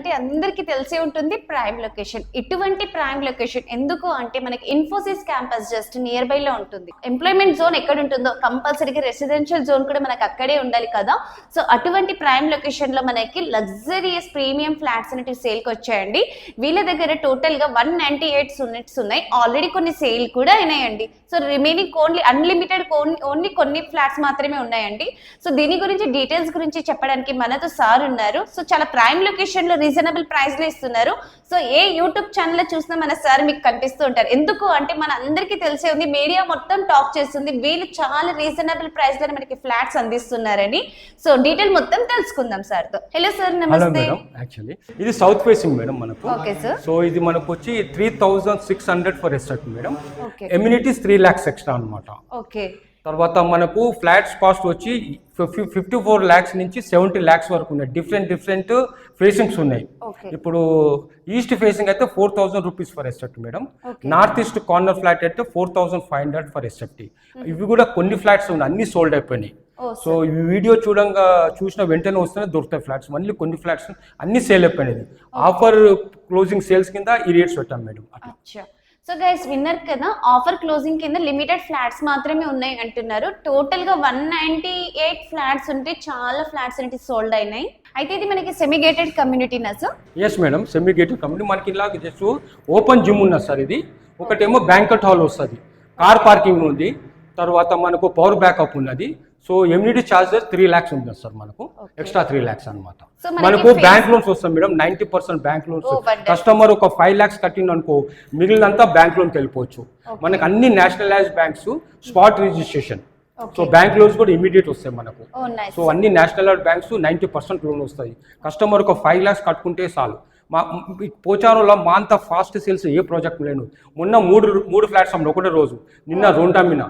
అంటే అందరికీ తెలిసే ఉంటుంది ప్రైమ్ లొకేషన్ ఇటువంటి ప్రైమ్ లొకేషన్ ఎందుకు అంటే మనకి Infosys campus just near by లో ఉంటుంది. ఎంప్లాయ్మెంట్ జోన్ ఎక్కడ ఉంటుందో కంపల్సరీగా రెసిడెన్షియల్ జోన్ కూడా మనకి అక్కడే ఉండాలి కదా. సో అటువంటి ప్రైమ్ లొకేషన్లో మనకి లగ్జరియస్ ప్రీమియం ఫ్లాట్స్ అనేవి సేల్కి వచ్చాయండి. వీళ్ళ దగ్గర టోటల్గా వన్ నైన్టీ ఎయిట్ యూనిట్స్ ఉన్నాయి. ఆల్రెడీ కొన్ని సేల్ కూడా అయినాయండి. So remaining only unlimited only కొన్ని ఫ్లాట్స్ మాత్రమే ఉన్నాయండి. సో దీని గురించి డీటెయిల్స్ గురించి చెప్పడానికి మనతో సార్ ఉన్నారు. సో చాలా ప్రైమ్ లొకేషన్లో రీజనబుల్ ప్రైస్లో ఇస్తున్నారు. సో ఏ యూట్యూబ్ ఛానల్ చూసినా మన సార్ మీకు కనిపిస్తూ ఉంటారు. ఎందుకు అంటే మన అందరికీ తెలిసే ఉంది మీడియా మొత్తం టాక్ చేస్తుంది. వీళ్ళు చాలా రీజనబుల్ ప్రైస్లో మనకి ఫ్లాట్స్ అందిస్తున్నారని. సో డీటెయిల్ మొత్తం తెలుసుకుందాం సార్తో హలో సార్ నమస్తే. యాక్చువల్లీ ఇది సౌత్ ఫేసింగ్ మేడం మనకు. ఓకే సార్ సో ఇది మనకు వచ్చి three thousand six hundred for ఎస్టర్ట్ madam amenities three lakhs extra అనమాట ఓకే తర్వాత మనకు ఫ్లాట్స్ కాస్ట్ వచ్చి ఫిఫ్టీ ఫోర్ ల్యాక్స్ నుంచి సెవెంటీ ల్యాక్స్ వరకు ఉన్నాయి. డిఫరెంట్ డిఫరెంట్ ఫేసింగ్స్ ఉన్నాయి. ఇప్పుడు ఈస్ట్ ఫేసింగ్ అయితే four thousand rupees for SFT madam. North east corner flat అయితే four thousand five hundred for SFT ఇవి కూడా కొన్ని ఫ్లాట్స్ ఉన్నాయి. అన్ని సోల్డ్ అయిపోయినాయి. సో ఈ వీడియో చూడంగా చూసిన వెంటనే వస్తేనే దొరుకుతాయి ఫ్లాట్స్. మళ్ళీ కొన్ని ఫ్లాట్స్ అన్ని సేల్ అయిపోయినాయి. ఆఫర్ క్లోజింగ్ సేల్స్ కింద ఈ రేట్స్ పెట్టాం మేడం. అట్లా. సో గైస్ విన్నర్ కదా ఆఫర్ క్లోజింగ్ కింద లిమిటెడ్ ఫ్లాట్స్ మాత్రమే ఉన్నాయి అంటున్నారు. టోటల్గా వన్ నైన్టీ ఎయిట్ ఫ్లాట్స్ ఉంటే చాలా ఫ్లాట్స్ అనేవి సోల్డ్ అయినాయి. అయితే ఇది మనకి semi gated కమ్యూనిటీనా sir yes madam semi gated మనకి ఇలా జస్ట్ ఓపెన్ జిమ్ ఉన్నది సార్ ఇది. ఒకటేమో బ్యాంకెట్ హాల్ వస్తుంది. కార్ పార్కింగ్ ఉంది. తర్వాత మనకు పవర్ బ్యాకప్ ఉన్నది. So amenity charges three lakhs ఉంది సార్ మనకు. ఎక్స్ట్రా త్రీ ల్యాక్స్ అనమాట మనకి బ్యాంక్ లోన్స్ వస్తాయి madam ninety percent bank loans. Customer ఒక ఫైవ్ ల్యాక్స్ కట్టింది అనుకో మిగిలినంతా బ్యాంక్ లోన్కి వెళ్ళిపోవచ్చు. మనకు అన్ని nationalize banks spot registration. So bank loans కూడా ఇమీడియట్ వస్తాయి మనకు. సో అన్ని national banks ninety percent loan వస్తాయి. కస్టమర్ ఒక ఫైవ్ ల్యాక్స్ కట్టుకుంటే చాలు. మా పోచారంలో మా అంత ఫాస్ట్ సేల్స్ ఏ ప్రాజెక్ట్ లేను. మొన్న మూడు మూడు ఫ్లాట్స్ అమ్మిన ఒకటే రోజు. నిన్న రెండు అమ్మిన.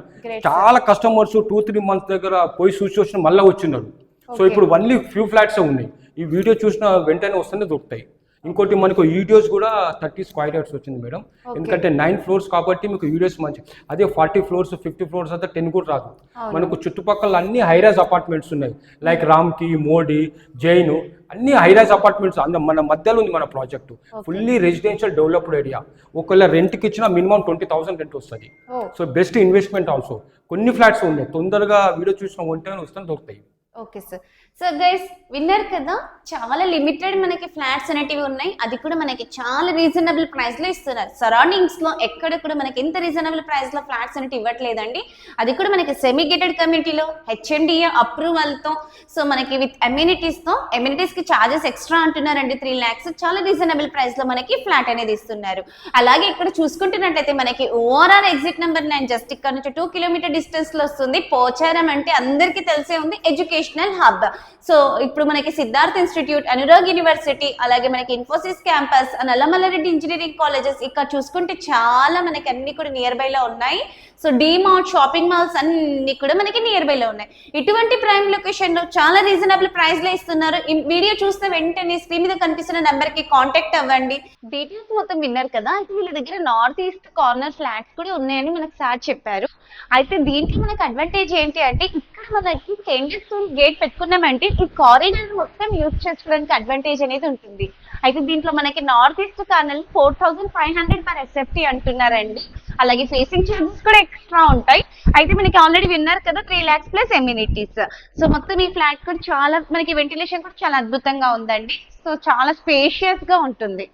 చాలా కస్టమర్స్ టూ త్రీ మంత్స్ దగ్గర పోయి చూసి మళ్ళీ వచ్చినారు. సో ఇప్పుడు ఓన్లీ ఫ్యూ ఫ్లాట్స్ ఉన్నాయి. ఈ వీడియో చూసిన వెంటనే వస్తేనే దొరుకుతాయి. ఇంకోటి మనకు వీడియోస్ కూడా థర్టీ స్క్వైర్ యార్డ్స్ వచ్చింది మేడం. ఎందుకంటే నైన్ ఫ్లోర్స్ కాబట్టి మీకు వీడియోస్ మంచి అదే ఫార్టీ ఫ్లోర్స్ ఫిఫ్టీ ఫ్లోర్స్ అయితే టెన్ కూడా రాదు. మనకు చుట్టుపక్కల అన్ని హైరైజ్ అపార్ట్మెంట్స్ ఉన్నాయి. లైక్ రామ్కి మోడీ జైన్ అన్ని హైరైజ్ అపార్ట్మెంట్స్ అంద మన మధ్యలో ఉంది మన project fully residential developed area ఒకవేళ రెంట్కి ఇచ్చినా మినిమం ట్వంటీ థౌసండ్ రెంట్ వస్తుంది. సో బెస్ట్ ఇన్వెస్ట్మెంట్ ఆల్సో కొన్ని ఫ్లాట్స్ ఉన్నాయి. తొందరగా వీడియో చూసిన వెంటనే వస్తే దొరుకుతాయి. Okay sir so guys winner కదా. చాలా లిమిటెడ్ మనకి ఫ్లాట్స్ అనేటివి ఉన్నాయి. అది కూడా మనకి చాలా రీజనబుల్ ప్రైస్లో ఇస్తున్నారు. సరౌండింగ్స్లో ఎక్కడ కూడా మనకి ఎంత రీజనబుల్ ప్రైస్లో ఫ్లాట్స్ అనేవి ఇవ్వట్లేదండి. అది కూడా మనకి సెమీ గేటెడ్ కమ్యూనిటీలో హెచ్ఎండిఏ అప్రూవల్తో సో మనకి విత్ అమ్యూనిటీస్తో అమ్యూనిటీస్కి చార్జెస్ ఎక్స్ట్రా అంటున్నారండి. త్రీ ల్యాక్స్ చాలా రీజనబుల్ ప్రైస్లో మనకి ఫ్లాట్ అనేది ఇస్తున్నారు. అలాగే ఇక్కడ చూసుకుంటున్నట్లయితే మనకి ORR exit number nine just ఇక్కడ నుంచి టూ కిలోమీటర్ డిస్టెన్స్లో వస్తుంది. పోచారం అంటే అందరికీ తెలిసే ఉంది. ఎడ్యుకేషనల్ హబ్ సో ఇప్పుడు మనకి సిద్ధార్థ్ ఇన్స్టిట్యూట్ అనురాగ్ యూనివర్సిటీ అలాగే మనకి Infosys campus and Nalla Malla Reddy engineering colleges ఇక్కడ చూసుకుంటే చాలా మనకి అన్ని కూడా నియర్ బై లో ఉన్నాయి. సో మార్ట్ షాపింగ్ మాల్స్ అన్ని కూడా మనకి నియర్ బై లో ఉన్నాయి. ఇటువంటి ప్రైమ్ లొకేషన్లో చాలా రీజనబుల్ ప్రైస్లో ఇస్తున్నారు. వీడియో చూస్తే వెంటనే స్క్రీన్ మీద కనిపిస్తున్న నెంబర్కి కాంటాక్ట్ అవ్వండి. డీటెయిల్స్ మొత్తం విన్నారు కదా? అయితే వీళ్ళ దగ్గర నార్త్ ఈస్ట్ కార్నర్ ఫ్లాట్స్ కూడా ఉన్నాయని మనకు సార్ చెప్పారు. అయితే దీంట్లో మనకు అడ్వాంటేజ్ ఏంటి అంటే ఇక్కడ మనకి చేంజెస్ గేట్ పెట్టుకున్నామంటే ఈ కారిడార్ మొత్తం యూజ్ చేసుకోవడానికి అడ్వాంటేజ్ అనేది ఉంటుంది. అయితే దీంట్లో మనకి north east corner four thousand five hundred per SFT అంటున్నారండి. అలాగే ఫేసింగ్ చార్జెస్ కూడా ఎక్స్ట్రా ఉంటాయి. అయితే మనకి ఆల్రెడీ విన్నారు కదా three lakhs plus amenities so మొత్తం ఈ ఫ్లాట్ కూడా చాలా మనకి వెంటిలేషన్ కూడా చాలా అద్భుతంగా ఉందండి. సో చాలా స్పేషియస్గా ఉంటుంది.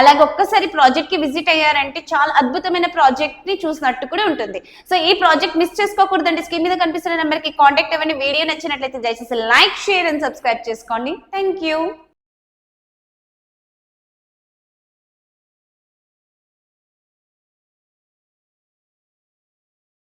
అలాగే ఒక్కసారి ప్రాజెక్ట్కి విజిట్ అయ్యారంటే చాలా అద్భుతమైన ప్రాజెక్ట్ని చూసినట్టు కూడా ఉంటుంది. సో ఈ ప్రాజెక్ట్ మిస్ చేసుకోకూడదండి. స్క్రీన్ మీద కనిపిస్తున్న నెంబర్కి కాంటాక్ట్ అవ్వండి. వీడియో నచ్చినట్లయితే దయచేసి లైక్ షేర్ అండ్ సబ్స్క్రైబ్ చేసుకోండి. Thank you